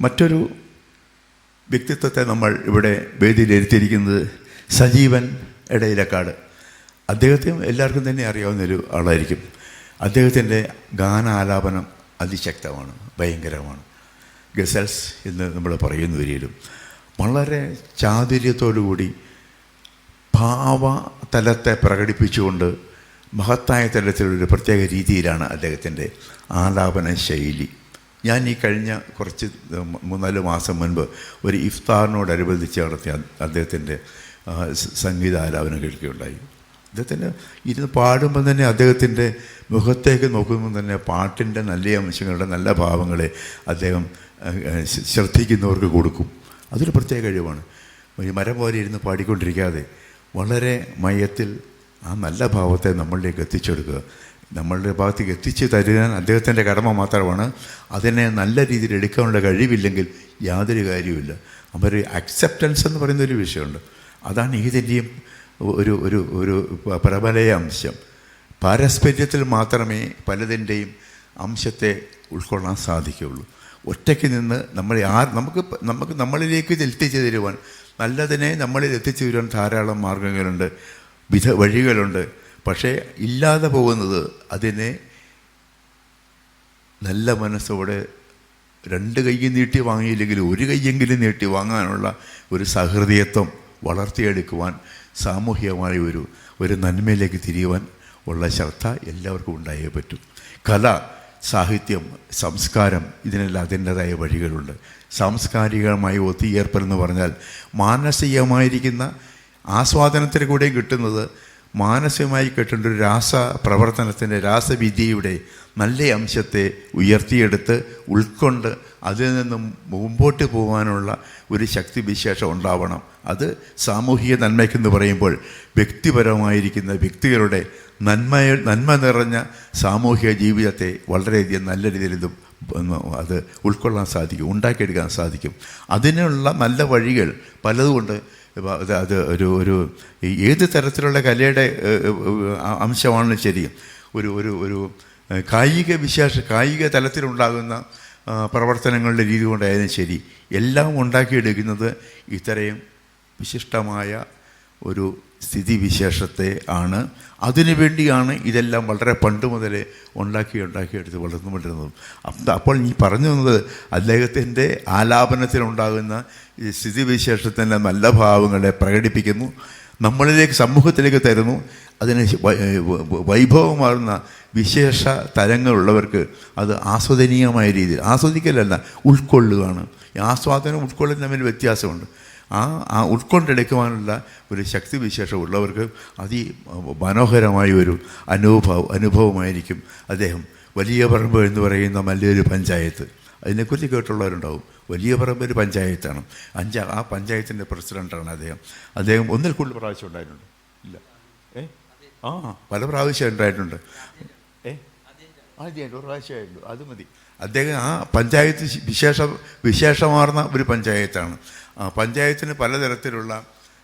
മറ്റൊരു വ്യക്തിത്വത്തെ നമ്മൾ ഇവിടെ വേദിയിലിരുത്തിയിരിക്കുന്നത് സജീവൻ ഇടയിലക്കാട് അദ്ദേഹത്തെയും എല്ലാവർക്കും തന്നെ അറിയാവുന്ന ഒരു ആളായിരിക്കും. അദ്ദേഹത്തിന്റെ ഗാനാലാപനം അതിശക്തമാണ് ഭയങ്കരമാണ്. ഗസൽസ് എന്ന് നമ്മൾ പറയുന്ന വരിയിലും. വളരെ ചാതുര്യത്തോടുകൂടി ഭാവ തലത്തെ പ്രകടിപ്പിച്ചുകൊണ്ട് മഹത്തായ തലത്തിലൊരു പ്രത്യേക രീതിയിലാണ് അദ്ദേഹത്തിന്റെ ആലാപന ശൈലി. ഞാൻ ഈ കഴിഞ്ഞ കുറച്ച് മൂന്നാൽ മാസം മുൻപ് ഒരു ഇഫ്താറിനോടനുബന്ധിച്ച് നടത്തിയ അദ്ദേഹത്തിന്റെ സംഗീത ആലാപനം കേൾക്കുകയുണ്ടായി. അദ്ദേഹത്തിന് ഇരുന്ന് പാടുമ്പോൾ തന്നെ അദ്ദേഹത്തിന്റെ മുഖത്തേക്ക് നോക്കുമ്പോൾ തന്നെ പാട്ടിന്റെ നല്ല അംശങ്ങളുടെ നല്ല ഭാവങ്ങളെ അദ്ദേഹം ശ്രദ്ധിക്കുന്നവർക്ക് കൊടുക്കും. അതൊരു പ്രത്യേക കഴിവാണ്. ഒരു മരം പോലെ ഇരുന്ന് പാടിക്കൊണ്ടിരിക്കാതെ വളരെ മയത്തിൽ ആ നല്ല ഭാവത്തെ നമ്മളിലേക്ക് എത്തിച്ചെടുക്കുക. നമ്മളുടെ ഭാഗത്തേക്ക് എത്തിച്ചു തരുവാൻ അദ്ദേഹത്തിന്റെ കടമ മാത്രമാണ്. അതിനെ നല്ല രീതിയിൽ എടുക്കാനുള്ള കഴിവില്ലെങ്കിൽ യാതൊരു കാര്യവുമില്ല. ഒരു അക്സെപ്റ്റൻസ് എന്ന് പറയുന്ന ഒരു വിഷയമുണ്ട്. അതാണ് ഇതിന്റെയും ഒരു ഒരു ഒരു പ്രബലയ അംശം. പാരസ്പര്യത്തിൽ മാത്രമേ പലതിന്റെയും അംശത്തെ ഉൾക്കൊള്ളാൻ സാധിക്കുകയുള്ളൂ. ഒറ്റയ്ക്ക് നിന്ന് നമ്മളെ ആ നമുക്ക് നമുക്ക് നമ്മളിലേക്ക് എത്തിച്ചു തരുവാൻ നല്ലതിനെ നമ്മളിൽ എത്തിച്ചു തരുവാൻ ധാരാളം മാർഗങ്ങളുണ്ട് വിധ വഴികളുണ്ട്. പക്ഷേ ഇല്ലാതെ പോകുന്നത് അതിനെ നല്ല മനസ്സോടെ രണ്ട് കൈയും നീട്ടി വാങ്ങിയില്ലെങ്കിൽ ഒരു കൈയെങ്കിലും നീട്ടി വാങ്ങാനുള്ള ഒരു സഹൃദയത്വം വളർത്തിയെടുക്കുവാൻ സാമൂഹികമായ ഒരു ഒരു നന്മയിലേക്ക് തിരിയുവാൻ ഉള്ള ശ്രദ്ധ എല്ലാവർക്കും ഉണ്ടായേ പറ്റൂ. കല സാഹിത്യം സംസ്കാരം ഇതിനെല്ലാം അതിന്റെതായ വഴികളുണ്ട്. സാംസ്കാരികമായി ഒത്തുചേർപ്പെന്ന് പറഞ്ഞാൽ മാനസികമായിരിക്കുന്ന ആസ്വാദനത്തിന് കൂടെയും കിട്ടുന്നത് മാനസികമായി കിട്ടേണ്ട ഒരു രാസ പ്രവർത്തനത്തിന്റെ രാസവിദ്യയുടെ നല്ല അംശത്തെ ഉയർത്തിയെടുത്ത് ഉൾക്കൊണ്ട് അതിൽ നിന്നും മുമ്പോട്ട് പോകാനുള്ള ഒരു ശക്തി വിശേഷം ഉണ്ടാവണം. അത് സാമൂഹിക നന്മയ്ക്കെന്ന് പറയുമ്പോൾ വ്യക്തിപരമായിരിക്കുന്ന വ്യക്തികളുടെ നന്മ നന്മ നിറഞ്ഞ സാമൂഹിക ജീവിതത്തെ വളരെയധികം നല്ല രീതിയിലും അത് ഉൾക്കൊള്ളാൻ സാധിക്കും ഉണ്ടാക്കിയെടുക്കാൻ സാധിക്കും. അതിനുള്ള നല്ല വഴികൾ പലതുകൊണ്ട് അത് ഒരു ഒരു ഏത് തരത്തിലുള്ള കലയുടെ അംശമാണെന്ന് ശരി ഒരു ഒരു ഒരു കായിക വിശേഷ കായിക തലത്തിലുണ്ടാകുന്ന പ്രവർത്തനങ്ങളുടെ രീതി കൊണ്ടായാലും ശരി. എല്ലാം ഉണ്ടാക്കിയെടുക്കുന്നത് ഇത്രയും വിശിഷ്ടമായ ഒരു സ്ഥിതിവിശേഷത്തെ ആണ്. അതിനുവേണ്ടിയാണ് ഇതെല്ലാം വളരെ പണ്ട് മുതലേ ഉണ്ടാക്കി ഉണ്ടാക്കിയെടുത്ത് വളർന്നുകൊണ്ടിരുന്നതും. അപ്പം അപ്പോൾ ഈ പറഞ്ഞു തന്നത് അദ്ദേഹത്തിന്റെ ആലാപനത്തിലുണ്ടാകുന്ന ഈ സ്ഥിതിവിശേഷത്തിന്റെ നല്ല ഭാവങ്ങളെ പ്രകടിപ്പിക്കുന്നു. നമ്മളിലേക്ക് സമൂഹത്തിലേക്ക് തരുന്നു. അതിന് വൈഭവമാർന്ന വിശേഷ തരങ്ങളുള്ളവർക്ക് അത് ആസ്വദനീയമായ രീതിയിൽ ആസ്വദിക്കലല്ല ഉൾക്കൊള്ളുകയാണ്. ആസ്വാദനം ഉൾക്കൊള്ളുന്ന തമ്മിൽ വ്യത്യാസമുണ്ട്. ആ ആ ഉൾക്കൊണ്ടെടുക്കുവാനുള്ള ഒരു ശക്തി വിശേഷം ഉള്ളവർക്ക് അതി മനോഹരമായ ഒരു അനുഭവ അനുഭവമായിരിക്കും അദ്ദേഹം. വലിയ പറമ്പ് എന്ന് പറയുന്ന മല്ലൊരു പഞ്ചായത്ത്. അതിനെക്കുറിച്ച് കേട്ടുള്ളവരുണ്ടാവും. വലിയ പറമ്പ് ഒരു പഞ്ചായത്താണ്. അഞ്ചാ ആ പഞ്ചായത്തിന്റെ പ്രസിഡന്റാണ് അദ്ദേഹം. അദ്ദേഹം ഒന്നിൽ കൂടുതൽ പ്രാവശ്യം ഉണ്ടായിട്ടുണ്ട്. ഇല്ല. ഏ? ആ പല പ്രാവശ്യം ഉണ്ടായിട്ടുണ്ട്. ഏ? ആദ്യമായിട്ട് ഒരു പ്രാവശ്യമായിട്ടുണ്ട് അത് മതി. അദ്ദേഹം ആ പഞ്ചായത്ത് വിശേഷ വിശേഷമാർന്ന ഒരു പഞ്ചായത്താണ്. ആ പഞ്ചായത്തിന് പലതരത്തിലുള്ള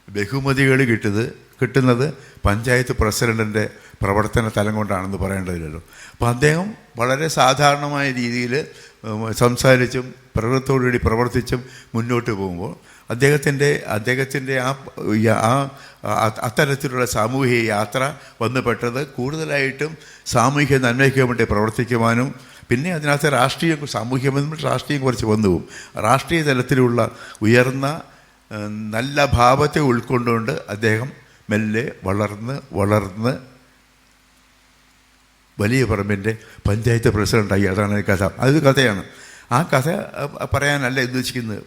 ബഹുമതികൾ കിട്ടുന്നത് കിട്ടുന്നത് പഞ്ചായത്ത് പ്രസിഡന്റിന്റെ പ്രവർത്തന തലം കൊണ്ടാണെന്ന് പറയേണ്ടതില്ലല്ലോ. അപ്പോൾ അദ്ദേഹം വളരെ സാധാരണമായ രീതിയിൽ സംസാരിച്ചും പ്രകൃതത്തോടുകൂടി പ്രവർത്തിച്ചും മുന്നോട്ട് പോകുമ്പോൾ അദ്ദേഹത്തിന്റെ അദ്ദേഹത്തിന്റെ ആ ആ- അത്തരത്തിലുള്ള സാമൂഹിക യാത്ര വന്നുപെട്ടത് കൂടുതലായിട്ടും സാമൂഹിക നന്മയ്ക്ക് വേണ്ടി പ്രവർത്തിക്കുവാനും പിന്നെ അതിനകത്ത് രാഷ്ട്രീയം സാമൂഹ്യ ബന്ധപ്പെട്ട് രാഷ്ട്രീയം കുറച്ച് വന്നു പോകും രാഷ്ട്രീയ തലത്തിലുള്ള ഉയർന്ന നല്ല ഭാവത്തെ ഉൾക്കൊണ്ടുകൊണ്ട് അദ്ദേഹം മെല്ലെ വളർന്ന് വളർന്ന് വലിയ പറമ്പിന്റെ പഞ്ചായത്ത് പ്രസിഡന്റായി അതാണ് കഥ. അത് കഥയാണ്. ആ കഥ പറയാനല്ല ഉദ്ദേശിക്കുന്നത്.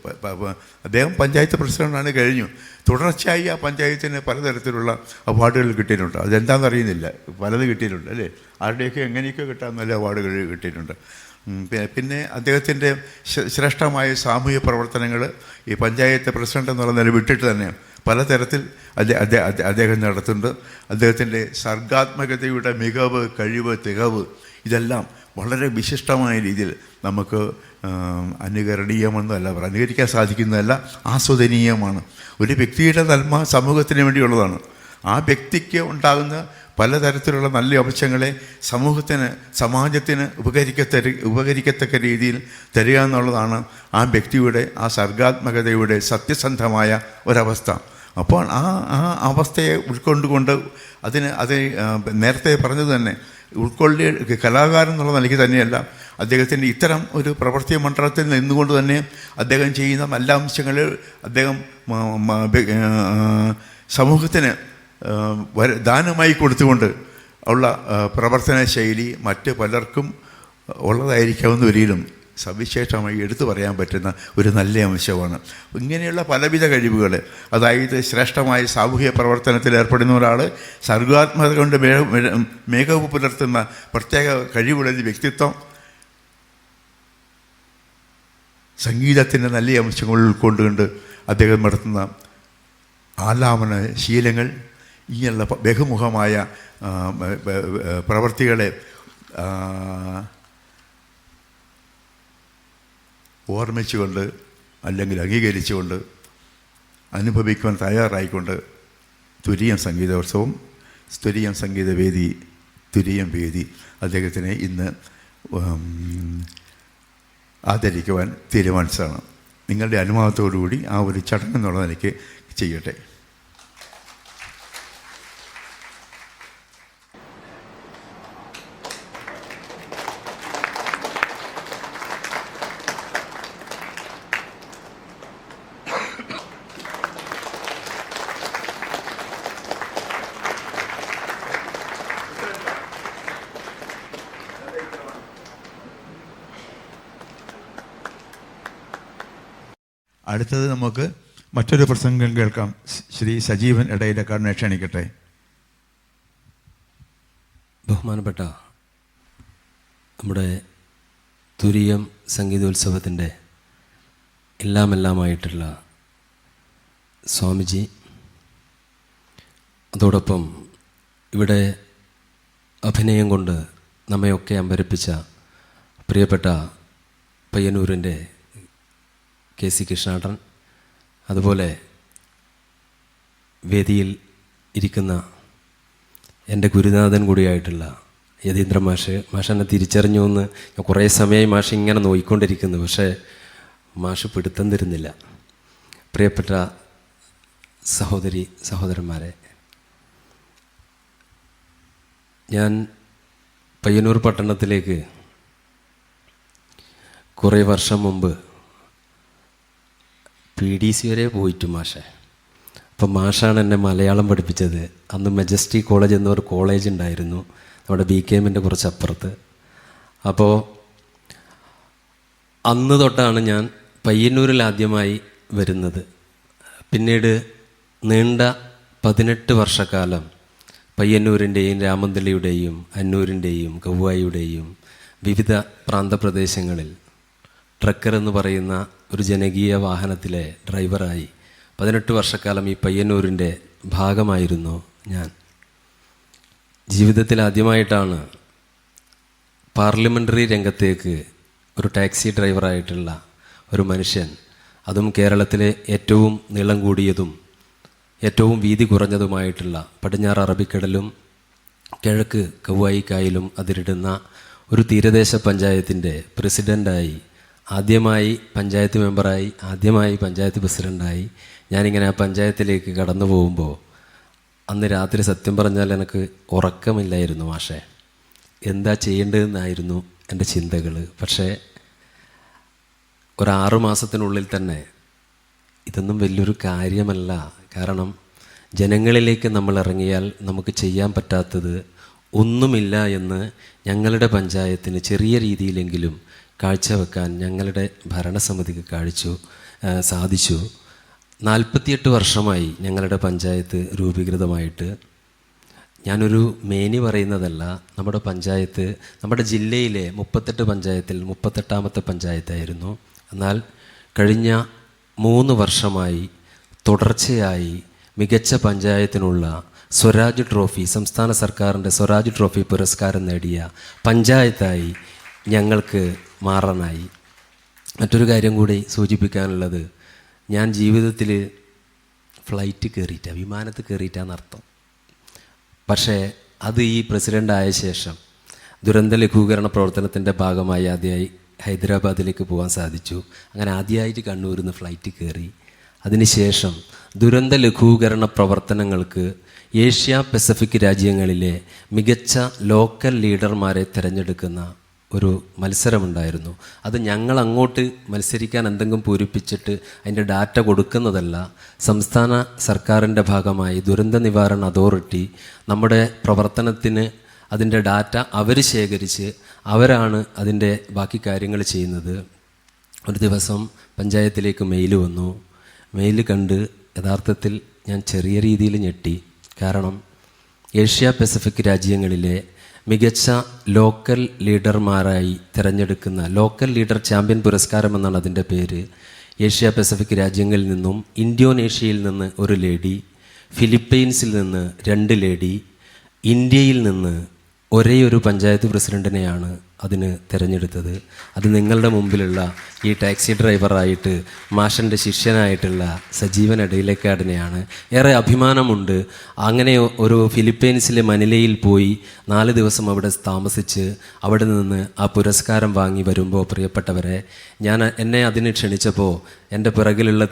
അദ്ദേഹം പഞ്ചായത്ത് പ്രസിഡന്റാണ് കഴിഞ്ഞു. തുടർച്ചയായി ആ പഞ്ചായത്തിന് പലതരത്തിലുള്ള അവാർഡുകൾ കിട്ടിയിട്ടുണ്ട്. അതെന്താണെന്ന് അറിയുന്നില്ല. പലത് കിട്ടിയിട്ടുണ്ട് അല്ലേ? ആരുടെയൊക്കെ എങ്ങനെയൊക്കെ കിട്ടാൻ നല്ല അവാർഡുകൾ കിട്ടിയിട്ടുണ്ട്. പിന്നെ അദ്ദേഹത്തിന്റെ ശ്രേഷ്ഠമായ സാമൂഹ്യ പ്രവർത്തനങ്ങൾ ഈ പഞ്ചായത്ത് പ്രസിഡന്റ് എന്ന് പറഞ്ഞാൽ വിട്ടിട്ട് തന്നെ പലതരത്തിൽ അദ്ദേഹം നടത്തുന്നുണ്ട്. അദ്ദേഹത്തിന്റെ സർഗാത്മകതയുടെ മികവ് കഴിവ് തികവ് ഇതെല്ലാം വളരെ വിശിഷ്ടമായ രീതിയിൽ നമുക്ക് അനുകരണീയമെന്നല്ല പറ- അനുകരിക്കാൻ സാധിക്കുന്നതല്ല ആസ്വദനീയമാണ്. ഒരു വ്യക്തിയുടെ നന്മ സമൂഹത്തിന് വേണ്ടിയുള്ളതാണ്. ആ വ്യക്തിക്ക് ഉണ്ടാകുന്ന പലതരത്തിലുള്ള നല്ല അംശങ്ങളെ സമൂഹത്തിന് സമാജത്തിന് ഉപകരിക്കത്തരു ഉപകരിക്കത്തക്ക രീതിയിൽ തരിക എന്നുള്ളതാണ് ആ വ്യക്തിയുടെ ആ സർഗാത്മകതയുടെ സത്യസന്ധമായ ഒരവസ്ഥ. അപ്പോൾ ആ ആ അവസ്ഥയെ ഉൾക്കൊണ്ടുകൊണ്ട് അതിന് അത് നേരത്തെ പറഞ്ഞത് തന്നെ ഉൾക്കൊള്ളി കലാകാരൻ എന്നുള്ള നിലയ്ക്ക് തന്നെയല്ല അദ്ദേഹത്തിന്റെ ഇത്തരം ഒരു പ്രവൃത്തി മണ്ഡലത്തിൽ നിന്നുകൊണ്ട് തന്നെ അദ്ദേഹം ചെയ്യുന്ന നല്ല അംശങ്ങളിൽ അദ്ദേഹം സമൂഹത്തിന് ദാനമായി കൊടുത്തുകൊണ്ട് ഉള്ള പ്രവർത്തന ശൈലി മറ്റ് പലർക്കും ഉള്ളതായിരിക്കാവുന്ന ഒരിക്കലും സവിശേഷമായി എടുത്തു പറയാൻ പറ്റുന്ന ഒരു നല്ല അംശമാണ്. ഇങ്ങനെയുള്ള പലവിധ കഴിവുകൾ അതായത് ശ്രേഷ്ഠമായ സാമൂഹിക പ്രവർത്തനത്തിൽ ഏർപ്പെടുന്ന ഒരാൾ സർഗാത്മകത കൊണ്ട് മേഘവ് പുലർത്തുന്ന പ്രത്യേക കഴിവുള്ള വ്യക്തിത്വം സംഗീതത്തിന്റെ നല്ല അംശങ്ങൾ ഉൾക്കൊണ്ടുകൊണ്ട് അദ്ദേഹം നടത്തുന്ന ആലാപന ശീലങ്ങൾ ഇങ്ങനെയുള്ള ബഹുമുഖമായ പ്രവർത്തികളെ ആ, ഓർമ്മിച്ചുകൊണ്ട് അല്ലെങ്കിൽ അംഗീകരിച്ചുകൊണ്ട് അനുഭവിക്കുവാൻ തയ്യാറായിക്കൊണ്ട് തുരിയം സംഗീതോത്സവം തുരീയം സംഗീതവേദി തുരിയം വേദി അദ്ദേഹത്തിനെ ഇന്ന് ആദരിക്കുവാൻ തീരുമാനിച്ചതാണ്. നിങ്ങളുടെ അനുഭവത്തോടുകൂടി ആ ഒരു ചടങ്ങ് എന്നുള്ള നിലയ്ക്ക് ചെയ്യട്ടെ. അടുത്തത് നമുക്ക് മറ്റൊരു പ്രസംഗം കേൾക്കാം. ശ്രീ സജീവൻ ഇടയിലക്കാടിനെ ക്ഷണിക്കട്ടെ. ബഹുമാനപ്പെട്ട നമ്മുടെ തുരീയം സംഗീതോത്സവത്തിന്റെ എല്ലാം എല്ലാമായിട്ടുള്ള സ്വാമിജി അതോടൊപ്പം ഇവിടെ അഭിനയം കൊണ്ട് നമ്മയൊക്കെ അമ്പരപ്പിച്ച പ്രിയപ്പെട്ട പയ്യന്നൂരിന്റെ കെ സി കൃഷ്ണാടൻ അതുപോലെ വേദിയിൽ ഇരിക്കുന്ന എന്റെ ഗുരുനാഥൻ കൂടിയായിട്ടുള്ള യതീന്ദ്ര മാഷ് മാഷ് എന്നെ തിരിച്ചറിഞ്ഞു എന്ന് ഞാൻ കുറേ സമയമായി മാഷ് ഇങ്ങനെ നോയിക്കൊണ്ടിരിക്കുന്നു. പക്ഷേ മാഷ് പിടുത്തം തരുന്നില്ല. പ്രിയപ്പെട്ട സഹോദരി സഹോദരന്മാരെ ഞാൻ പയ്യന്നൂർ പട്ടണത്തിലേക്ക് കുറേ വർഷം മുമ്പ് പി ഡി സി വരെ പോയിട്ടു മാഷെ. അപ്പം മാഷാണ് എന്നെ മലയാളം പഠിപ്പിച്ചത്. അന്ന് മെജസ്റ്റി കോളേജ് എന്നൊരു കോളേജ് ഉണ്ടായിരുന്നു. നമ്മുടെ ബി കെ എമ്മിന്റെ കുറച്ച് അപ്പുറത്ത് അപ്പോൾ അന്ന് തൊട്ടാണ് ഞാൻ പയ്യന്നൂരിൽ ആദ്യമായി വരുന്നത്. പിന്നീട് നീണ്ട പതിനെട്ട് വർഷക്കാലം പയ്യന്നൂരിന്റെയും രാമന്തളിയുടെയും അന്നൂരിന്റെയും കവ്വായിയുടെയും വിവിധ പ്രാന്തപ്രദേശങ്ങളിൽ ട്രക്കർ എന്ന് പറയുന്ന ഒരു ജനകീയ വാഹനത്തിലെ ഡ്രൈവറായി പതിനെട്ട് വർഷക്കാലം ഈ പയ്യന്നൂരിന്റെ ഭാഗമായിരുന്നു ഞാൻ. ജീവിതത്തിൽ ആദ്യമായിട്ടാണ് പാർലമെന്ററി രംഗത്തേക്ക് ഒരു ടാക്സി ഡ്രൈവറായിട്ടുള്ള ഒരു മനുഷ്യൻ അതും കേരളത്തിലെ ഏറ്റവും നീളം കൂടിയതും ഏറ്റവും വീതി കുറഞ്ഞതുമായിട്ടുള്ള പടിഞ്ഞാറ് അറബിക്കടലും കിഴക്ക് കവ്വായിക്കായലും അതിരിടുന്ന ഒരു തീരദേശ പഞ്ചായത്തിന്റെ പ്രസിഡന്റായി ആദ്യമായി പഞ്ചായത്ത് മെമ്പറായി ആദ്യമായി പഞ്ചായത്ത് പ്രസിഡന്റായി ഞാനിങ്ങനെ ആ പഞ്ചായത്തിലേക്ക് കടന്നു പോകുമ്പോൾ അന്ന് രാത്രി സത്യം പറഞ്ഞാൽ എനിക്ക് ഉറക്കമില്ലായിരുന്നു മാഷേ. എന്താ ചെയ്യേണ്ടതെന്നായിരുന്നു എന്റെ ചിന്തകൾ പക്ഷേ ഒരാറു മാസത്തിനുള്ളിൽ തന്നെ ഇതൊന്നും വലിയൊരു കാര്യമല്ല. കാരണം ജനങ്ങളിലേക്ക് നമ്മൾ ഇറങ്ങിയാൽ നമുക്ക് ചെയ്യാൻ പറ്റാത്തത് ഒന്നുമില്ല എന്ന് ഞങ്ങളുടെ പഞ്ചായത്തിന് ചെറിയ രീതിയിലെങ്കിലും കാഴ്ചവെക്കാൻ ഞങ്ങളുടെ ഭരണസമിതിക്ക് കാഴ്ചു സാധിച്ചു. നാൽപ്പത്തിയെട്ട് വർഷമായി ഞങ്ങളുടെ പഞ്ചായത്ത് രൂപീകൃതമായിട്ട്. ഞാനൊരു മേനി പറയുന്നതല്ല നമ്മുടെ പഞ്ചായത്ത് നമ്മുടെ ജില്ലയിലെ മുപ്പത്തെട്ട് പഞ്ചായത്തിൽ മുപ്പത്തെട്ടാമത്തെ പഞ്ചായത്തായിരുന്നു. എന്നാൽ കഴിഞ്ഞ മൂന്ന് വർഷമായി തുടർച്ചയായി മികച്ച പഞ്ചായത്തിനുള്ള സ്വരാജ് ട്രോഫി സംസ്ഥാന സർക്കാരിന്റെ സ്വരാജ് ട്രോഫി പുരസ്കാരം നേടിയ പഞ്ചായത്തായി ഞങ്ങൾക്ക് മാറാനായി. മറ്റൊരു കാര്യം കൂടി സൂചിപ്പിക്കാനുള്ളത് ഞാൻ ജീവിതത്തിൽ ഫ്ലൈറ്റ് കയറിയിട്ട വിമാനത്ത് കയറിയിട്ടാന്നർത്ഥം പക്ഷേ അത് ഈ പ്രസിഡന്റായ ശേഷം ദുരന്ത ലഘൂകരണ പ്രവർത്തനത്തിന്റെ ഭാഗമായി ആദ്യമായി ഹൈദരാബാദിലേക്ക് പോകാൻ സാധിച്ചു. അങ്ങനെ ആദ്യമായിട്ട് കണ്ണൂരിൽ നിന്ന് ഫ്ലൈറ്റ് കയറി അതിനുശേഷം ദുരന്ത ലഘൂകരണ പ്രവർത്തനങ്ങൾക്ക് ഏഷ്യ പസഫിക് രാജ്യങ്ങളിലെ മികച്ച ലോക്കൽ ലീഡർമാരെ തിരഞ്ഞെടുക്കുന്ന ഒരു മത്സരമുണ്ടായിരുന്നു. അത് ഞങ്ങൾ അങ്ങോട്ട് മത്സരിക്കാൻ എന്തെങ്കിലും പൂരിപ്പിച്ചിട്ട് അതിന്റെ ഡാറ്റ കൊടുക്കുന്നതല്ല സംസ്ഥാന സർക്കാരിന്റെ ഭാഗമായി ദുരന്ത നിവാരണ അതോറിറ്റി നമ്മുടെ പ്രവർത്തനത്തിന് അതിന്റെ ഡാറ്റ അവർ ശേഖരിച്ച് അവരാണ് അതിന്റെ ബാക്കി കാര്യങ്ങൾ ചെയ്യുന്നത്. ഒരു ദിവസം പഞ്ചായത്തിലേക്ക് മെയിൽ വന്നു. മെയിൽ കണ്ട് യഥാർത്ഥത്തിൽ ഞാൻ ചെറിയ രീതിയിൽ ഞെട്ടി. കാരണം ഏഷ്യ പസഫിക് രാജ്യങ്ങളിലെ മികച്ച ലോക്കൽ ലീഡർമാരായി തിരഞ്ഞെടുക്കുന്ന ലോക്കൽ ലീഡർ ചാമ്പ്യൻ പുരസ്കാരം എന്നാണ് അതിന്റെ പേര്. ഏഷ്യ പസഫിക് രാജ്യങ്ങളിൽ നിന്നും ഇന്തോനേഷ്യയിൽ നിന്ന് ഒരു ലേഡി ഫിലിപ്പൈൻസിൽ നിന്ന് രണ്ട് ലേഡി ഇന്ത്യയിൽ നിന്ന് ഒരേ ഒരു പഞ്ചായത്ത് പ്രസിഡന്റിനെയാണ് അതിന് തിരഞ്ഞെടുത്തത്. അത് നിങ്ങളുടെ മുമ്പിലുള്ള ഈ ടാക്സി ഡ്രൈവറായിട്ട് മാഷന്റെ ശിഷ്യനായിട്ടുള്ള സജീവൻ ഇടയിലേക്കാടിനെയാണ് ഏറെ അഭിമാനമുണ്ട്. അങ്ങനെ ഒരു ഫിലിപ്പീൻസിലെ മനിലയിൽ പോയി നാല് ദിവസം അവിടെ താമസിച്ച് അവിടെ നിന്ന് ആ പുരസ്കാരം വാങ്ങി വരുമ്പോൾ പ്രിയപ്പെട്ടവരെ ഞാൻ എന്നെ അതിന് ക്ഷണിച്ചപ്പോൾ എന്റെ പിറകിലുള്ള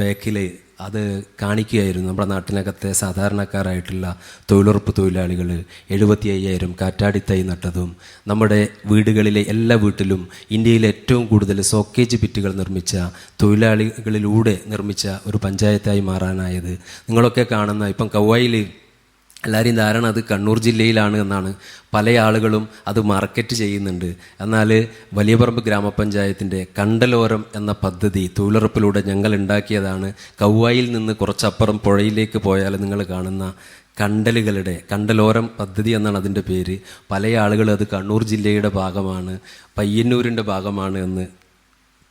ബാക്കിൽ അത് കാണിക്കുകയായിരുന്നു. നമ്മുടെ നാട്ടിനകത്തെ സാധാരണക്കാരായിട്ടുള്ള തൊഴിലുറപ്പ് തൊഴിലാളികൾ എഴുപത്തി അയ്യായിരം കാറ്റാടിത്തൈ നട്ടതും നമ്മുടെ വീടുകളിലെ എല്ലാ വീട്ടിലും ഇന്ത്യയിലെ ഏറ്റവും കൂടുതൽ സോക്കേജ് പിറ്റുകൾ നിർമ്മിച്ച തൊഴിലാളികളിലൂടെ നിർമ്മിച്ച ഒരു പഞ്ചായത്തായി മാറാനായത് നിങ്ങളൊക്കെ കാണുന്ന ഇപ്പം കൗവായിൽ എല്ലാവരെയും ധാരണ അത് കണ്ണൂർ ജില്ലയിലാണ് എന്നാണ് പല ആളുകളും അത് മാർക്കറ്റ് ചെയ്യുന്നുണ്ട്. എന്നാൽ വലിയപറമ്പ് ഗ്രാമപഞ്ചായത്തിന്റെ കണ്ടലോരം എന്ന പദ്ധതി തൊഴിലുറപ്പിലൂടെ ഞങ്ങൾ ഉണ്ടാക്കിയതാണ്. കൗവായിൽ നിന്ന് കുറച്ചപ്പുറം പുഴയിലേക്ക് പോയാൽ നിങ്ങൾ കാണുന്ന കണ്ടലുകളുടെ കണ്ടലോരം പദ്ധതി എന്നാണ് അതിന്റെ പേര്. പല ആളുകൾ അത് കണ്ണൂർ ജില്ലയുടെ ഭാഗമാണ് പയ്യന്നൂരിന്റെ ഭാഗമാണ് എന്ന്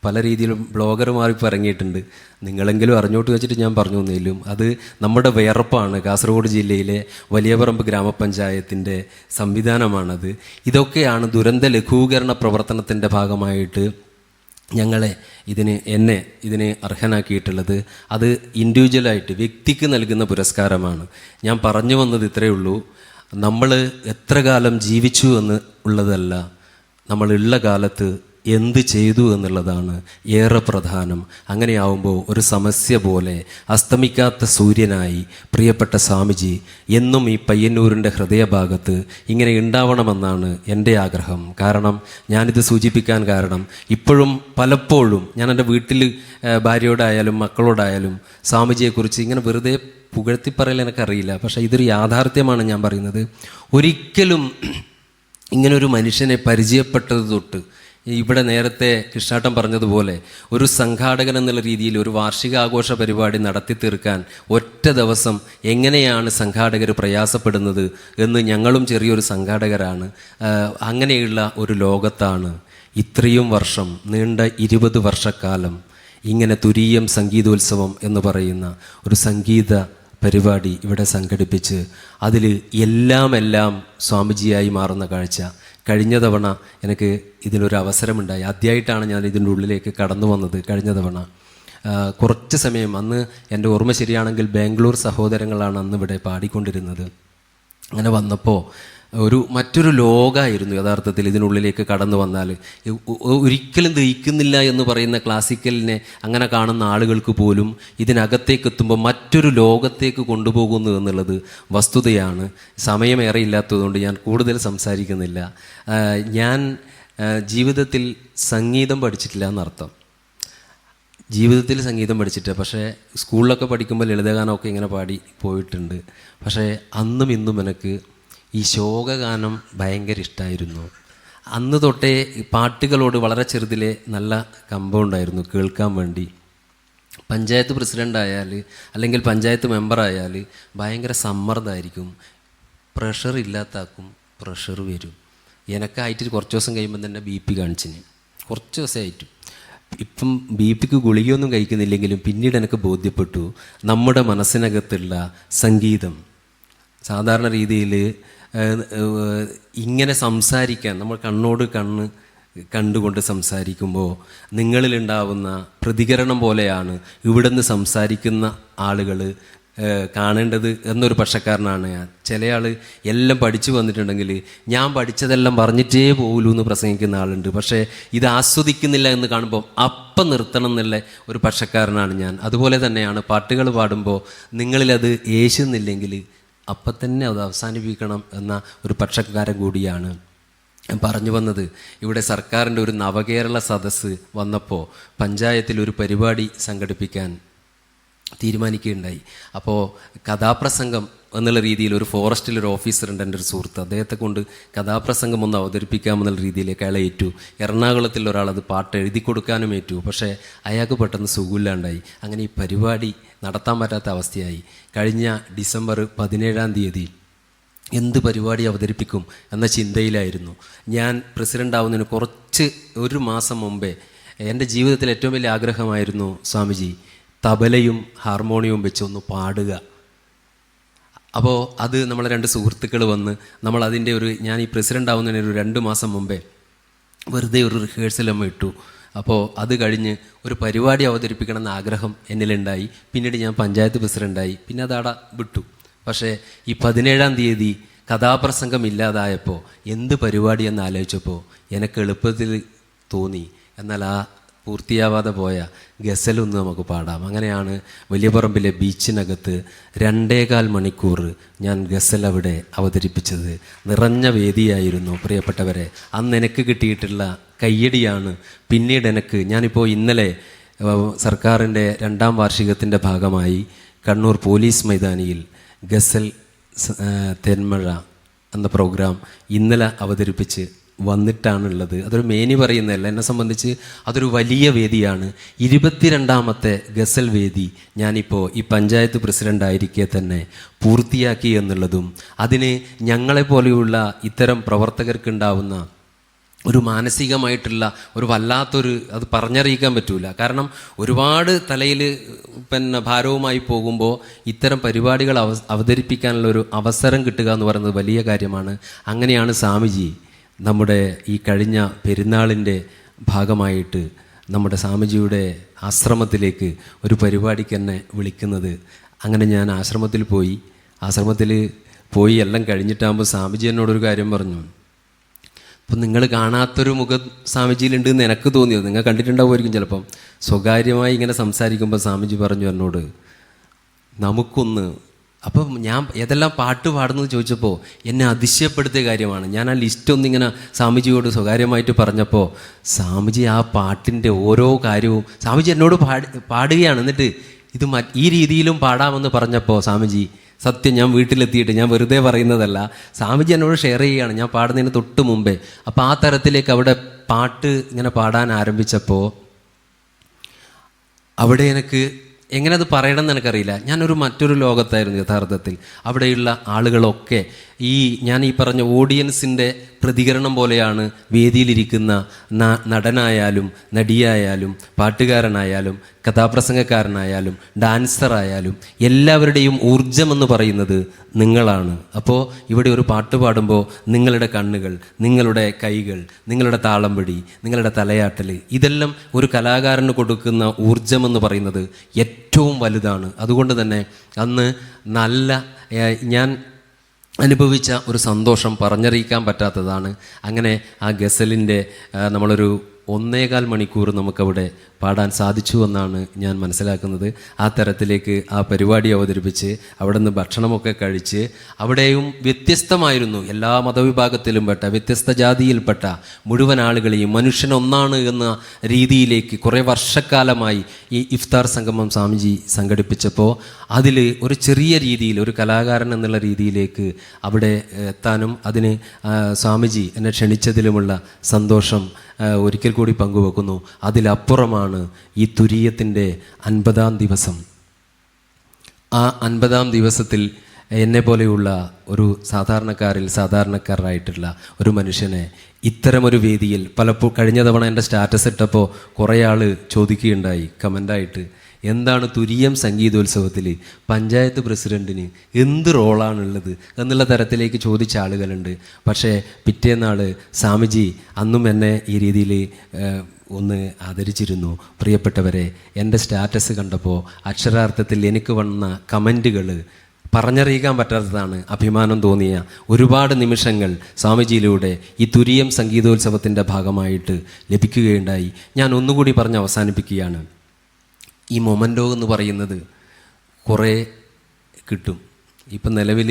പല രീതിയിലും ബ്ലോഗർമാർ ഇപ്പോൾ ഇറങ്ങിയിട്ടുണ്ട് നിങ്ങളെങ്കിലും അറിഞ്ഞോട്ട് വെച്ചിട്ട് ഞാൻ പറഞ്ഞു തന്നില്ലും അത് നമ്മുടെ വിയർപ്പാണ്. കാസർഗോഡ് ജില്ലയിലെ വലിയപറമ്പ് ഗ്രാമപഞ്ചായത്തിന്റെ സംവിധാനമാണത്. ഇതൊക്കെയാണ് ദുരന്ത ലഘൂകരണ പ്രവർത്തനത്തിന്റെ ഭാഗമായിട്ട് ഞങ്ങളെ ഇതിന് എന്നെ ഇതിന് അർഹനാക്കിയിട്ടുള്ളത്. അത് ഇൻഡിവിജ്വലായിട്ട് വ്യക്തിക്ക് നൽകുന്ന പുരസ്കാരമാണ്. ഞാൻ പറഞ്ഞു വന്നത് ഇത്രയേ ഉള്ളൂ. നമ്മൾ എത്ര കാലം ജീവിച്ചു എന്ന് ഉള്ളതല്ല. നമ്മളുള്ള കാലത്ത് എന്ത് ചെയ്തു എന്നുള്ളതാണ് ഏറെ പ്രധാനം. അങ്ങനെയാവുമ്പോൾ ഒരു സമസ്യ പോലെ അസ്തമിക്കാത്ത സൂര്യനായി പ്രിയപ്പെട്ട സ്വാമിജി എന്നും ഈ പയ്യന്നൂരിന്റെ ഹൃദയഭാഗത്ത് ഇങ്ങനെ ഉണ്ടാവണമെന്നാണ് എന്റെ ആഗ്രഹം. കാരണം ഞാനിത് സൂചിപ്പിക്കാൻ കാരണം ഇപ്പോഴും പലപ്പോഴും ഞാൻ എന്റെ വീട്ടിൽ ഭാര്യയോടായാലും മക്കളോടായാലും സ്വാമിജിയെക്കുറിച്ച് ഇങ്ങനെ വെറുതെ പുകഴ്ത്തി പുകഴ്ത്തിപ്പറയൽ എനിക്കറിയില്ല. പക്ഷേ ഇതൊരു യാഥാർത്ഥ്യമാണ് ഞാൻ പറയുന്നത്. ഒരിക്കലും ഇങ്ങനൊരു മനുഷ്യനെ പരിചയപ്പെട്ടത് തൊട്ട് ഇവിടെ നേരത്തെ കൃഷ്ണാട്ടം പറഞ്ഞതുപോലെ ഒരു സംഘാടകൻ എന്നുള്ള രീതിയിൽ ഒരു വാർഷികാഘോഷ പരിപാടി നടത്തി തീർക്കാൻ ഒറ്റ ദിവസം എങ്ങനെയാണ് സംഘാടകർ പ്രയാസപ്പെടുന്നത് എന്ന് ഞങ്ങളും ചെറിയൊരു സംഘാടകരാണ്. അങ്ങനെയുള്ള ഒരു ലോകത്താണ് ഇത്രയും വർഷം നീണ്ട ഇരുപത് വർഷക്കാലം ഇങ്ങനെ തുരീയം സംഗീതോത്സവം എന്ന് പറയുന്ന ഒരു സംഗീത പരിപാടി ഇവിടെ സംഘടിപ്പിച്ച് അതിൽ എല്ലാം എല്ലാം സ്വാമിജിയായി മാറുന്ന കാഴ്ച. കഴിഞ്ഞ തവണ എനിക്ക് ഇതിനൊരു അവസരമുണ്ടായി. ആദ്യമായിട്ടാണ് ഞാൻ ഇതിന്റെ ഉള്ളിലേക്ക് കടന്നു വന്നത് കഴിഞ്ഞ തവണ. കുറച്ച് സമയം അന്ന് എന്റെ ഓർമ്മ ശരിയാണെങ്കിൽ ബാംഗ്ലൂർ സഹോദരങ്ങളാണ് അന്ന് ഇവിടെ പാടിക്കൊണ്ടിരുന്നത്. അങ്ങനെ വന്നപ്പോൾ ഒരു മറ്റൊരു ലോകമായിരുന്നു യഥാർത്ഥത്തിൽ ഇതിനുള്ളിലേക്ക് കടന്നു വന്നാൽ. ഒരിക്കലും ദഹിക്കുന്നില്ല എന്ന് പറയുന്ന ക്ലാസിക്കലിനെ അങ്ങനെ കാണുന്ന ആളുകൾക്ക് പോലും ഇതിനകത്തേക്ക് എത്തുമ്പോൾ മറ്റൊരു ലോകത്തേക്ക് കൊണ്ടുപോകുന്നു എന്നുള്ളത് വസ്തുതയാണ്. സമയമേറെ ഇല്ലാത്തതുകൊണ്ട് ഞാൻ കൂടുതൽ സംസാരിക്കുന്നില്ല. ഞാൻ ജീവിതത്തിൽ സംഗീതം പഠിച്ചിട്ടില്ല എന്നർത്ഥം. ജീവിതത്തിൽ സംഗീതം പഠിച്ചിട്ട് പക്ഷേ സ്കൂളിലൊക്കെ പഠിക്കുമ്പോൾ ലളിതഗാനമൊക്കെ ഇങ്ങനെ പാടി പോയിട്ടുണ്ട്. പക്ഷേ അന്നും ഇന്നും എനിക്ക് ഈ ശോകഗാനം ഭയങ്കര ഇഷ്ടമായിരുന്നു അന്ന് തൊട്ടേ പാട്ടുകളോട് വളരെ ചെറുതിലെ നല്ല കമ്പമുണ്ടായിരുന്നു കേൾക്കാൻ വേണ്ടി. പഞ്ചായത്ത് പ്രസിഡന്റ് ആയാൽ അല്ലെങ്കിൽ പഞ്ചായത്ത് മെമ്പറായാൽ ഭയങ്കര സമ്മർദ്ദമായിരിക്കും പ്രഷർ ഇല്ലാത്താക്കും പ്രഷർ വരും. എനക്കായിട്ട് കുറച്ച് ദിവസം കഴിയുമ്പോൾ തന്നെ ബി പി കാണിച്ചിന്. കുറച്ച് ദിവസമായിട്ടും. ഇപ്പം ബി പിക്ക് ഗുളികയൊന്നും കഴിക്കുന്നില്ലെങ്കിലും പിന്നീട് എനിക്ക് ബോധ്യപ്പെട്ടു നമ്മുടെ മനസ്സിനകത്തുള്ള സംഗീതം. സാധാരണ രീതിയിൽ ഇങ്ങനെ സംസാരിക്കാൻ നമ്മൾ കണ്ണോട് കണ്ണ് കണ്ടുകൊണ്ട് സംസാരിക്കുമ്പോൾ നിങ്ങളിലുണ്ടാവുന്ന പ്രതികരണം പോലെയാണ് ഇവിടുന്ന് സംസാരിക്കുന്ന ആളുകൾ കാണേണ്ടത് എന്നൊരു പക്ഷക്കാരനാണ് ഞാൻ. ചില ആൾ എല്ലാം പഠിച്ചു വന്നിട്ടുണ്ടെങ്കിൽ ഞാൻ പഠിച്ചതെല്ലാം പറഞ്ഞിട്ടേ പോകലൂ എന്ന് പ്രസംഗിക്കുന്ന ആളുണ്ട്. പക്ഷേ ഇത് ആസ്വദിക്കുന്നില്ല എന്ന് കാണുമ്പോൾ അപ്പം നിർത്തണം എന്നുള്ള ഒരു പക്ഷക്കാരനാണ് ഞാൻ. അതുപോലെ തന്നെയാണ് പാട്ടുകൾ പാടുമ്പോൾ നിങ്ങളിലത് യേശുന്നില്ലെങ്കിൽ അപ്പം തന്നെ അത് അവസാനിപ്പിക്കണം എന്ന ഒരു പക്ഷക്കാരൻ കൂടിയാണ് പറഞ്ഞു വന്നത്. ഇവിടെ സർക്കാരിന്റെ ഒരു നവകേരള സദസ്സ് വന്നപ്പോൾ പഞ്ചായത്തിൽ ഒരു പരിപാടി സംഘടിപ്പിക്കാൻ തീരുമാനിക്കുകയുണ്ടായി. അപ്പോൾ കഥാപ്രസംഗം എന്നുള്ള രീതിയിൽ ഒരു ഫോറസ്റ്റിൽ ഒരു ഓഫീസർ ഉണ്ട് എന്റെ ഒരു സുഹൃത്ത്. അദ്ദേഹത്തെ കൊണ്ട് കഥാപ്രസംഗം ഒന്ന് അവതരിപ്പിക്കാമെന്നുള്ള രീതിയിലേക്ക് അയാളെ ഏറ്റു. എറണാകുളത്തിൽ ഒരാൾ അത് പാട്ട് എഴുതി കൊടുക്കാനും ഏറ്റു. പക്ഷേ അയാൾക്ക് പെട്ടെന്ന് സുഖമില്ലാണ്ടായി. അങ്ങനെ ഈ പരിപാടി നടത്താൻ പറ്റാത്ത അവസ്ഥയായി. കഴിഞ്ഞ ഡിസംബർ പതിനേഴാം തീയതി എന്ത് പരിപാടി അവതരിപ്പിക്കും എന്ന ചിന്തയിലായിരുന്നു. ഞാൻ പ്രസിഡന്റ് ആവുന്നതിന് കുറച്ച് ഒരു മാസം മുമ്പേ എന്റെ ജീവിതത്തിൽ ഏറ്റവും വലിയ ആഗ്രഹമായിരുന്നു സ്വാമിജി തബലയും ഹാർമോണിയവും വെച്ച് ഒന്ന് പാടുക. അപ്പോൾ അത് നമ്മളെ രണ്ട് സുഹൃത്തുക്കൾ വന്ന് നമ്മൾ അതിന്റെ ഒരു ഞാൻ ഈ പ്രസിഡന്റ് ആവുന്നതിന് ഒരു രണ്ട് മാസം മുമ്പേ വെറുതെ ഒരു റിഹേഴ്സൽ അമ്മ ഇട്ടു. അപ്പോൾ അത് കഴിഞ്ഞ് ഒരു പരിപാടി അവതരിപ്പിക്കണം എന്ന ആഗ്രഹം എന്നിലുണ്ടായി. പിന്നീട് ഞാൻ പഞ്ചായത്ത് പ്രസിഡന്റായി പിന്നെ അതവിടെ വിട്ടു. പക്ഷേ ഈ പതിനേഴാം തീയതി കഥാപ്രസംഗം ഇല്ലാതായപ്പോൾ എന്ത് പരിപാടി എന്ന് ആലോചിച്ചപ്പോൾ എനിക്ക് എളുപ്പത്തിൽ തോന്നി. എന്നാൽ ആ പൂർത്തിയാവാതെ പോയ ഗസലൊന്ന് നമുക്ക് പാടാം. അങ്ങനെയാണ് വലിയപറമ്പിലെ ബീച്ചിനകത്ത് രണ്ടേകാൽ മണിക്കൂർ ഞാൻ ഗസൽ അവിടെ അവതരിപ്പിച്ചത്. നിറഞ്ഞ വേദിയായിരുന്നു പ്രിയപ്പെട്ടവരെ. അന്ന് എനിക്ക് കിട്ടിയിട്ടുള്ള കയ്യടിയാണ്. പിന്നീട് എനിക്ക് ഞാനിപ്പോൾ ഇന്നലെ സർക്കാരിന്റെ രണ്ടാം വാർഷികത്തിന്റെ ഭാഗമായി കണ്ണൂർ പോലീസ് മൈതാനിയിൽ ഗസൽ തെന്മഴ എന്ന പ്രോഗ്രാം ഇന്നലെ അവതരിപ്പിച്ച് വന്നിട്ടാണുള്ളത്. അതൊരു മേനി പറയുന്നതല്ല. എന്നെ സംബന്ധിച്ച് അതൊരു വലിയ വേദിയാണ്. ഇരുപത്തിരണ്ടാമത്തെ ഗസൽ വേദി ഞാനിപ്പോൾ ഈ പഞ്ചായത്ത് പ്രസിഡന്റ് ആയിരിക്കെ തന്നെ പൂർത്തിയാക്കി എന്നുള്ളതും അതിന് ഞങ്ങളെപ്പോലെയുള്ള ഇത്തരം പ്രവർത്തകർക്കുണ്ടാവുന്ന ഒരു മാനസികമായിട്ടുള്ള ഒരു വല്ലാത്തൊരു അത് പറഞ്ഞറിയിക്കാൻ പറ്റൂല. കാരണം ഒരുപാട് തലയിൽ പിന്നെ ഭാരവുമായി പോകുമ്പോൾ ഇത്തരം പരിപാടികൾ അവ അവതരിപ്പിക്കാനുള്ള ഒരു അവസരം കിട്ടുക എന്ന് പറയുന്നത് വലിയ കാര്യമാണ്. അങ്ങനെയാണ് സ്വാമിജി നമ്മുടെ ഈ കഴിഞ്ഞ പെരുന്നാളിന്റെ ഭാഗമായിട്ട് നമ്മുടെ സ്വാമിജിയുടെ ആശ്രമത്തിലേക്ക് ഒരു പരിപാടിക്ക് എന്നെ വിളിക്കുന്നത്. അങ്ങനെ ഞാൻ ആശ്രമത്തിൽ പോയി. ആശ്രമത്തിൽ പോയി എല്ലാം കഴിഞ്ഞിട്ടാകുമ്പോൾ സ്വാമിജി എന്നോടൊരു കാര്യം പറഞ്ഞു. അപ്പം നിങ്ങൾ കാണാത്തൊരു മുഖം സ്വാമിജിയിലുണ്ട് എന്ന് എനിക്ക് തോന്നിയത് നിങ്ങൾ കണ്ടിട്ടുണ്ടാവുമായിരിക്കും ചിലപ്പം. സ്വകാര്യമായി ഇങ്ങനെ സംസാരിക്കുമ്പോൾ സ്വാമിജി പറഞ്ഞു എന്നോട് നമുക്കൊന്ന് അപ്പം ഞാൻ ഏതെല്ലാം പാട്ട് പാടുന്നത് ചോദിച്ചപ്പോൾ എന്നെ അതിശയപ്പെടുത്തിയ കാര്യമാണ്. ഞാൻ ആ ലിസ്റ്റ് ഒന്നിങ്ങനെ സ്വാമിജിയോട് സ്വകാര്യമായിട്ട് പറഞ്ഞപ്പോൾ സ്വാമിജി ആ പാട്ടിന്റെ ഓരോ കാര്യവും സ്വാമിജി എന്നോട് പാടി പാടുകയാണ്. എന്നിട്ട് ഇത് ഈ രീതിയിലും പാടാമെന്ന് പറഞ്ഞപ്പോൾ സ്വാമിജി സത്യം ഞാൻ വീട്ടിലെത്തിയിട്ട് ഞാൻ വെറുതെ പറയുന്നതല്ല. സ്വാമിജി എന്നോട് ഷെയർ ചെയ്യുകയാണ്. ഞാൻ പാടുന്നതിന് തൊട്ട് മുമ്പേ. അപ്പോൾ ആ തരത്തിലേക്ക് അവിടെ പാട്ട് ഇങ്ങനെ പാടാൻ ആരംഭിച്ചപ്പോൾ അവിടെ എനിക്ക് എങ്ങനെ അത് പറയണമെന്ന് എനിക്കറിയില്ല. ഞാനൊരു മറ്റൊരു ലോകത്തായിരുന്നു യഥാർത്ഥത്തിൽ. അവിടെയുള്ള ആളുകളൊക്കെ ഈ ഞാൻ ഈ പറഞ്ഞ ഓഡിയൻസിന്റെ പ്രതികരണം പോലെയാണ് വേദിയിലിരിക്കുന്ന നടനായാലും നടിയായാലും പാട്ടുകാരനായാലും കഥാപ്രസംഗക്കാരനായാലും ഡാൻസറായാലും എല്ലാവരുടെയും ഊർജം എന്ന് പറയുന്നത് നിങ്ങളാണ്. അപ്പോൾ ഇവിടെ ഒരു പാട്ട് പാടുമ്പോൾ നിങ്ങളുടെ കണ്ണുകൾ നിങ്ങളുടെ കൈകൾ നിങ്ങളുടെ താളംപിടി നിങ്ങളുടെ തലയാട്ടൽ ഇതെല്ലാം ഒരു കലാകാരന് കൊടുക്കുന്ന ഊർജം എന്ന് പറയുന്നത് ഏറ്റവും വലുതാണ്. അതുകൊണ്ട് തന്നെ അന്ന് നല്ല ഞാൻ അനുഭവിച്ച ഒരു സന്തോഷം പറഞ്ഞറിയിക്കാൻ പറ്റാത്തതാണ്. അങ്ങനെ ആ ഗസലിന്റെ നമ്മളൊരു ഒന്നേകാൽ മണിക്കൂർ നമുക്കവിടെ പാടാൻ സാധിച്ചു എന്നാണ് ഞാൻ മനസ്സിലാക്കുന്നത്. ആ തരത്തിലേക്ക് ആ പരിപാടി അവതരിപ്പിച്ച് അവിടെ നിന്ന് ഭക്ഷണമൊക്കെ കഴിച്ച് അവിടെയും വ്യത്യസ്തമായിരുന്നു. എല്ലാ മതവിഭാഗത്തിലും പെട്ട വ്യത്യസ്ത ജാതിയിൽപ്പെട്ട മുഴുവൻ ആളുകളെയും മനുഷ്യൻ ഒന്നാണ് എന്ന രീതിയിലേക്ക് കുറേ വർഷക്കാലമായി ഈ ഇഫ്താർ സംഗമം സ്വാമിജി സംഘടിപ്പിച്ചപ്പോൾ അതിൽ ഒരു ചെറിയ രീതിയിൽ ഒരു കലാകാരൻ എന്നുള്ള രീതിയിലേക്ക് അവിടെ എത്താനും അതിന് സ്വാമിജി എന്നെ ക്ഷണിച്ചതിലുമുള്ള സന്തോഷം ഒരിക്കൽ കൂടി പങ്കുവെക്കുന്നു. അതിലപ്പുറമാണ് ഈ തുരീയത്തിന്റെ അൻപതാം ദിവസം. ആ അൻപതാം ദിവസത്തിൽ എന്നെ പോലെയുള്ള ഒരു സാധാരണക്കാരിൽ സാധാരണക്കാരായിട്ടുള്ള ഒരു മനുഷ്യനെ ഇത്തരമൊരു വേദിയിൽ പലപ്പോൾ കഴിഞ്ഞ തവണ എന്റെ സ്റ്റാറ്റസ് ഇട്ടപ്പോൾ കുറേ ആൾ ചോദിക്കുകയുണ്ടായി കമന്റായിട്ട്. എന്താണ് തുരീയം സംഗീതോത്സവത്തിൽ പഞ്ചായത്ത് പ്രസിഡന്റിന് എന്ത് റോളാണുള്ളത് എന്നുള്ള തരത്തിലേക്ക് ചോദിച്ച ആളുകളുണ്ട്. പക്ഷേ പിറ്റേന്നാൾ സ്വാമിജി അന്നും എന്നെ ഈ രീതിയിൽ ഒന്ന് ആദരിച്ചിരുന്നു. പ്രിയപ്പെട്ടവരെ എന്റെ സ്റ്റാറ്റസ് കണ്ടപ്പോൾ അക്ഷരാർത്ഥത്തിൽ എനിക്ക് വന്ന കമന്റുകൾ പറഞ്ഞറിയിക്കാൻ പറ്റാത്തതാണ് അഭിമാനം തോന്നിയ ഒരുപാട് നിമിഷങ്ങൾ സ്വാമിജിയിലൂടെ ഈ തുരിയം സംഗീതോത്സവത്തിന്റെ ഭാഗമായിട്ട് ലഭിക്കുകയുണ്ടായി. ഞാൻ ഒന്നുകൂടി പറഞ്ഞ് അവസാനിപ്പിക്കുകയാണ്. ഈ മൊമന്റോ എന്ന് പറയുന്നത് കുറേ കിട്ടും. ഇപ്പം നിലവിൽ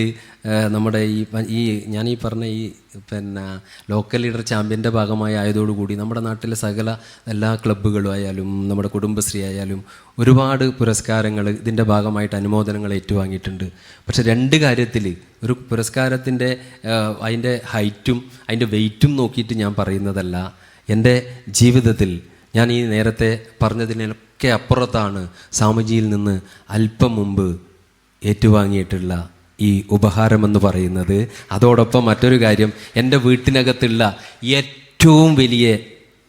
നമ്മുടെ ഈ ഈ ഞാൻ ഈ പറഞ്ഞ ഈ പിന്നെ ലോക്കൽ ലീഡർ ചാമ്പ്യന്റെ ഭാഗമായി ആയതോടുകൂടി നമ്മുടെ നാട്ടിലെ സകല എല്ലാ ക്ലബ്ബുകളും ആയാലും നമ്മുടെ കുടുംബശ്രീ ആയാലും ഒരുപാട് പുരസ്കാരങ്ങൾ ഇതിന്റെ ഭാഗമായിട്ട് അനുമോദനങ്ങൾ ഏറ്റുവാങ്ങിയിട്ടുണ്ട്. പക്ഷേ രണ്ട് കാര്യത്തിൽ ഒരു പുരസ്കാരത്തിന്റെ അതിന്റെ ഹൈറ്റും അതിന്റെ വെയിറ്റും നോക്കിയിട്ട് ഞാൻ പറയുന്നതല്ല. എന്റെ ജീവിതത്തിൽ ഞാൻ ഈ നേരത്തെ പറഞ്ഞതിനൊക്കെ അപ്പുറത്താണ് സ്വാമിജിയിൽ നിന്ന് അല്പം മുമ്പ് ഏറ്റുവാങ്ങിയിട്ടുള്ള ഈ ഉപഹാരമെന്ന് പറയുന്നത്. അതോടൊപ്പം മറ്റൊരു കാര്യം എന്റെ വീട്ടിനകത്തുള്ള ഏറ്റവും വലിയ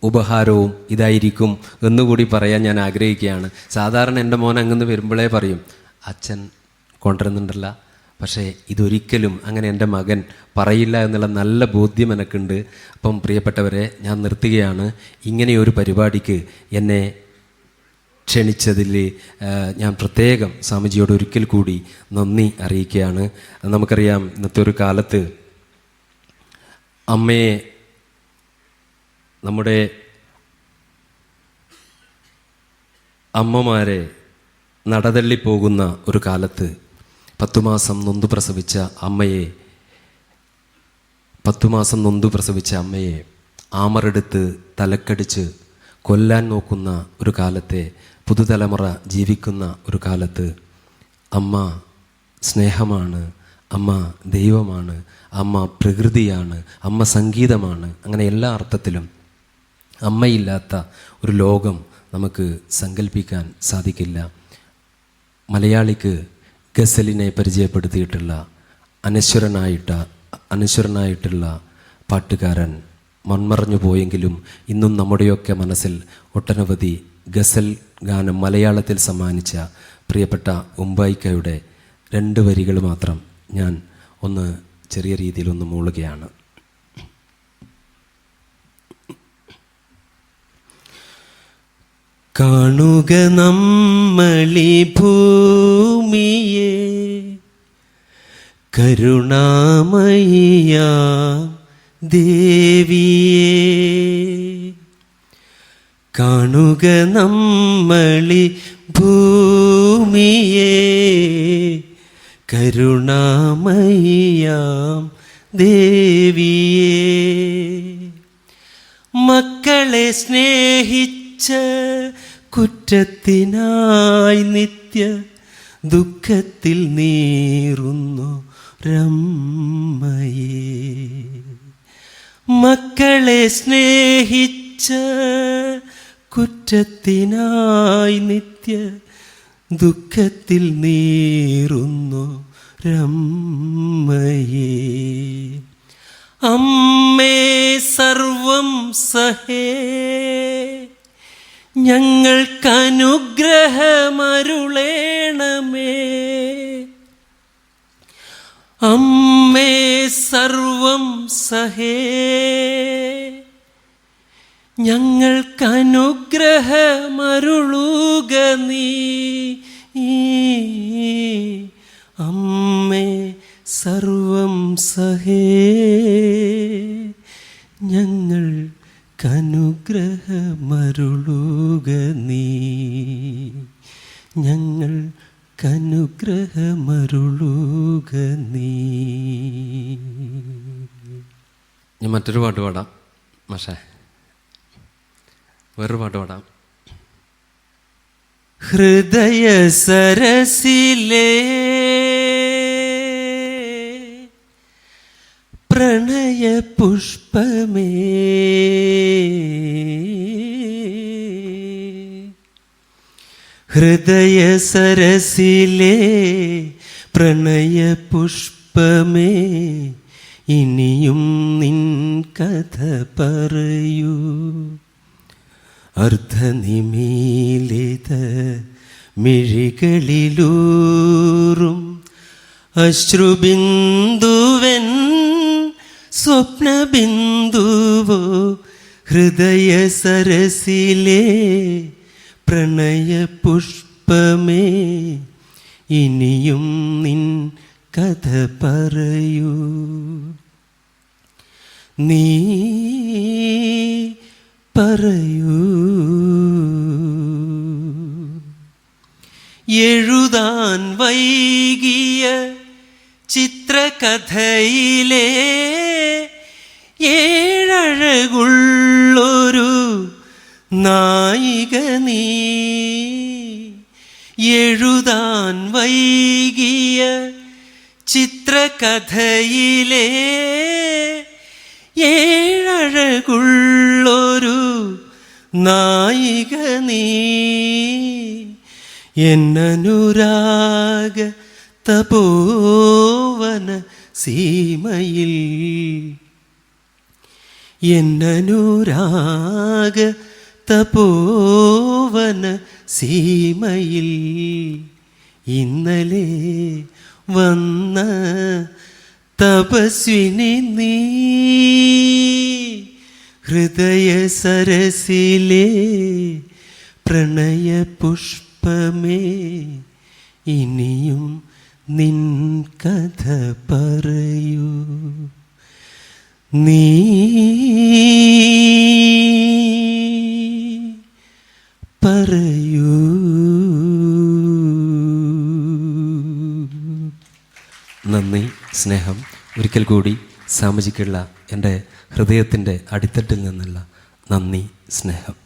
ഉപഹാരവും ഇതായിരിക്കും എന്നുകൂടി പറയാൻ ഞാൻ ആഗ്രഹിക്കുകയാണ്. സാധാരണ എന്റെ മോൻ അങ്ങന്ന് വരുമ്പോഴേ പറയും അച്ഛൻ കൊണ്ടുവരുന്നുണ്ടല്ല പക്ഷേ ഇതൊരിക്കലും അങ്ങനെ എന്റെ മകൻ പറയില്ല എന്നുള്ള നല്ല ബോധ്യം എനിക്കുണ്ട്. അപ്പം പ്രിയപ്പെട്ടവരെ ഞാൻ നിർത്തുകയാണ്. ഇങ്ങനെയൊരു പരിപാടിക്ക് എന്നെ ക്ഷണിച്ചതിൽ ഞാൻ പ്രത്യേകം സ്വാമിജിയോട് ഒരിക്കൽ കൂടി നന്ദി അറിയിക്കുകയാണ്. നമുക്കറിയാം ഇന്നത്തെ ഒരു കാലത്ത് അമ്മയെ നമ്മുടെ അമ്മമാരെ നടതള്ളിപ്പോകുന്ന ഒരു കാലത്ത് പത്തു മാസം നൊന്തു പ്രസവിച്ച അമ്മയെ പത്തു മാസം നൊന്തു പ്രസവിച്ച അമ്മയെ ആമറെടുത്ത് തലക്കടിച്ച് കൊല്ലാൻ നോക്കുന്ന ഒരു കാലത്തെ പുതുതലമുറ ജീവിക്കുന്ന ഒരു കാലത്ത് അമ്മ സ്നേഹമാണ് അമ്മ ദൈവമാണ് അമ്മ പ്രകൃതിയാണ് അമ്മ സംഗീതമാണ് അങ്ങനെ എല്ലാ അർത്ഥത്തിലും അമ്മയില്ലാത്ത ഒരു ലോകം നമുക്ക് സങ്കല്പിക്കാൻ സാധിക്കില്ല. മലയാളിക്ക് ഗസലിനെ പരിചയപ്പെടുത്തിയിട്ടുള്ള അനശ്വരനായിട്ട അനശ്വരനായിട്ടുള്ള പാട്ടുകാരൻ മൺമറഞ്ഞു പോയെങ്കിലും ഇന്നും നമ്മുടെയൊക്കെ മനസ്സിൽ ഒട്ടനവധി ഗസൽ ഗാനം മലയാളത്തിൽ സമ്മാനിച്ച പ്രിയപ്പെട്ട ഉമ്പായിക്കയുടെ രണ്ട് വരികൾ മാത്രം ഞാൻ ഒന്ന് ചെറിയ രീതിയിലൊന്ന് മൂളുകയാണ്. കാണുക നമ്മളി ഭൂമിയെ കരുണാമയ്യ ദേവിയെ. കാണുക നമ്മളി ഭൂമിയെ. കരുണാമയ്യാം ദേവിയെ. മക്കളെ സ്നേഹിച്ച കുറ്റത്തിനായി നിത്യ ദുഃഖത്തിൽ നീറുന്നു രമ്മയേ. മക്കളെ സ്നേഹിച്ച കുറ്റത്തിനായി നിത്യ ദുഃഖത്തിൽ നീറുന്നു രമ്മയേ. അമ്മേ സർവം സഹേ. ഞങ്ങൾക്കനുഗ്രഹമരുളേണമേ. അമ്മേ സർവം സഹേ. ഞങ്ങൾക്കനുഗ്രഹമരുളുക നീ. അമ്മേ സർവം സഹേ. ഞങ്ങൾ കനുഗ്രഹമരുളുക നീ. ഞങ്ങൾ കനുഗ്രഹമരുളുക നീ. ഞാൻ മറ്റൊരു പാട്ട് പാടാം മാഷേ. വേറൊരു പാട്ട് പാടാം. ഹൃദയ സരസിലേ പ്രണയ പുഷ്പമേ ഹൃദയ സരസിലേ പ്രണയ പുഷ്പമേ ഇനിയും നിൻ കഥ പറയൂ. അർദ്ധനിമീലിത മിഴികളിലൂറും അശ്രുബിന്ദുവൻ സ്വപ്നബിന്ദുവോ ഹൃദയ സരസിലെ പ്രണയ പുഷ്പമേ ഇനിയും നിൻ കഥ പറയൂ. നീ പറയൂ. എഴുതാൻ വൈകിയ ചിത്രകഥയിലെ ഏഴഴകുള്ളൊരു നായിക നീ. എഴുതാൻ വൈകിയ ചിത്രകഥയിലെ ഏഴഴകുള്ളൊരു നായിക നീ. എന്നനുരാഗ തപോവന സീമയിൽ. എന്നനുരാഗ തപോവന സീമയിൽ. ഇന്നലെ വന്ന തപസ്വിനി നീ ഹൃദയ സരസിലെ പ്രണയ പുഷ്പമേ ഇനിയും നിൻ കഥ പറയൂ. നീ പറയൂ. നന്ദി സ്നേഹം. ഒരിക്കൽ കൂടി സാമജിക്കുള്ള എന്റെ ഹൃദയത്തിന്റെ അടിത്തട്ടിൽ നിന്നുള്ള നന്ദി സ്നേഹം.